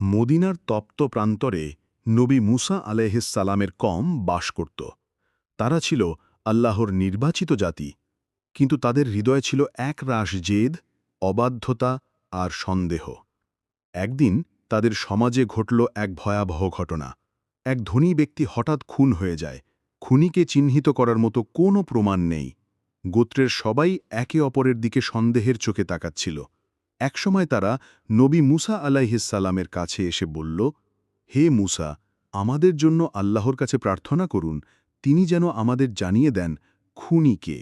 মদিনার তপ্ত প্রান্তরে নবী মুসা আলাইহিসসালামের কম বাস করত। তারা ছিল আল্লাহর নির্বাচিত জাতি, কিন্তু তাদের হৃদয়ে ছিল এক রাশ জেদ, অবাধ্যতা আর সন্দেহ। একদিন তাদের সমাজে ঘটল এক ভয়াবহ ঘটনা। এক ধনী ব্যক্তি হঠাৎ খুন হয়ে যায়। খুনিকে চিহ্নিত করার মতো কোনো প্রমাণ নেই। গোত্রের সবাই একে অপরের দিকে সন্দেহের চোখে তাকাচ্ছিল। একসময় তারা নবী মুসা আলাইহিসাল্লামের কাছে এসে বলল, হে মুসা, আমাদের জন্য আল্লাহর কাছে প্রার্থনা করুন, তিনি যেন আমাদের জানিয়ে দেন, খুনি কে?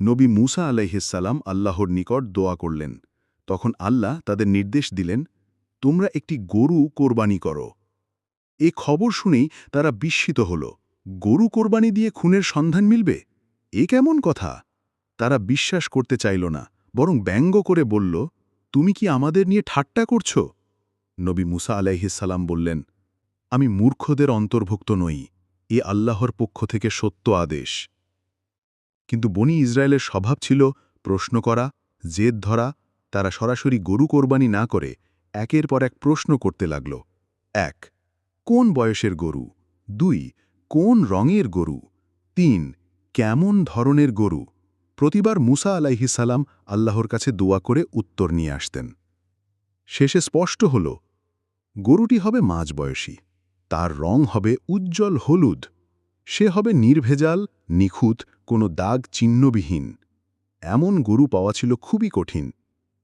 নবী মুসা আলাইহিসাল্লাম আল্লাহর নিকট দোয়া করলেন। তখন আল্লাহ তাদের নির্দেশ দিলেন, তোমরা একটি গরু কোরবানি করো। এ খবর শুনেই তারা বিস্মিত হল। গরু কোরবানি দিয়ে খুনের সন্ধান মিলবে? এ কেমন কথা? তারা বিশ্বাস করতে চাইল না, বরং ব্যঙ্গ করে বলল তুমি কি আমাদের নিয়ে ঠাট্টা করছ? নবী মুসা আলাইহিসাল্লাম বললেন, আমি মূর্খদের অন্তর্ভুক্ত নই, এ আল্লাহর পক্ষ থেকে সত্য আদেশ। কিন্তু বনি ইসরায়েলের স্বভাব ছিল প্রশ্ন করা, জেদ ধরা, তারা সরাসরি গরু কোরবানি না করে একের পর এক প্রশ্ন করতে লাগল। এক, কোন বয়সের গরু? দুই, কোন রঙের গরু? তিন, কেমন ধরনের গরু? প্রতিবার মুসা আলাইহিসাল্লাম আল্লাহর কাছে দোয়া করে উত্তর নিয়ে আসতেন। শেষে স্পষ্ট হল, গরুটি হবে মাঝ বয়সী তার রং হবে উজ্জ্বল হলুদ, সে হবে নির্ভেজাল, নিখুঁত, কোনো দাগ চিহ্নবিহীন। এমন গরু পাওয়া ছিল খুবই কঠিন।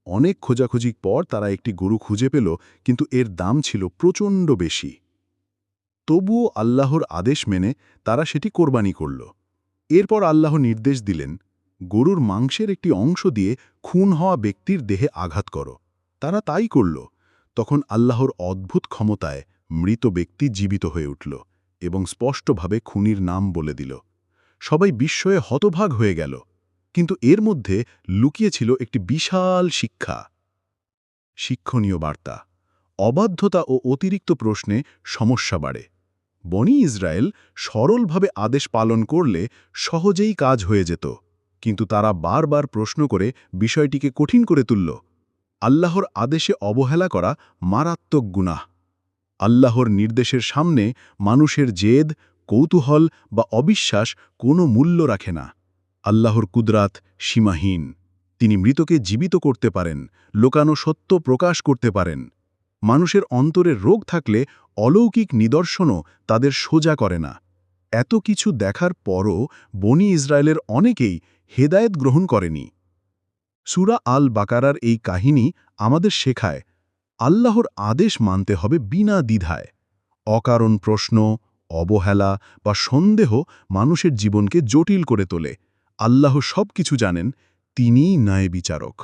অনেক খোঁজাখুঁজির পর তারা একটি গরু খুঁজে পেল, কিন্তু এর দাম ছিল প্রচণ্ড বেশি। তবুও আল্লাহর আদেশ মেনে তারা সেটি কোরবানি করল। এরপর আল্লাহ নির্দেশ দিলেন গরুর মাংসের একটি অংশ দিয়ে খুন হওয়া ব্যক্তির দেহে আঘাত করো। তারা তাই করল। তখন আল্লাহর অদ্ভুত ক্ষমতায় মৃত ব্যক্তি জীবিত হয়ে উঠল এবং স্পষ্টভাবে খুনির নাম বলে দিল। সবাই বিস্ময়ে হতভাগ হয়ে গেল, কিন্তু এর মধ্যে লুকিয়েছিল একটি বিশাল শিক্ষা। শিক্ষণীয় বার্তা, অবাধ্যতা ও অতিরিক্ত প্রশ্নে সমস্যা বাড়ে। বনি ইসরায়েল সরলভাবে আদেশ পালন করলে সহজেই কাজ হয়ে যেত। কিন্তু তারা বারবার প্রশ্ন করে বিষয়টিকে কঠিন করে তুলল। আল্লাহর আদেশে অবহেলা করা মারাত্মক গুনাহ। আল্লাহর নির্দেশের সামনে মানুষের জেদ, কৌতূহল বা অবিশ্বাস কোনো মূল্য রাখে না। আল্লাহর কুদরাত সীমাহীন। তিনি মৃতকে জীবিত করতে পারেন, লোকানো সত্য প্রকাশ করতে পারেন। মানুষের অন্তরে রোগ থাকলে অলৌকিক নিদর্শনও তাদের সোজা করে না। এত কিছু দেখার পরও বনি ইসরায়েলের অনেকেই হেদায়েত গ্রহণ করেনি। সুরা আল বাকারার এই কাহিনী আমাদের শেখায়, আল্লাহর আদেশ মানতে হবে বিনা দ্বিধায়। অকারণ প্রশ্ন, অবহেলা বা সন্দেহ মানুষের জীবনকে জটিল করে তোলে। আল্লাহ সব কিছু জানেন, তিনিই ন্যায় বিচারক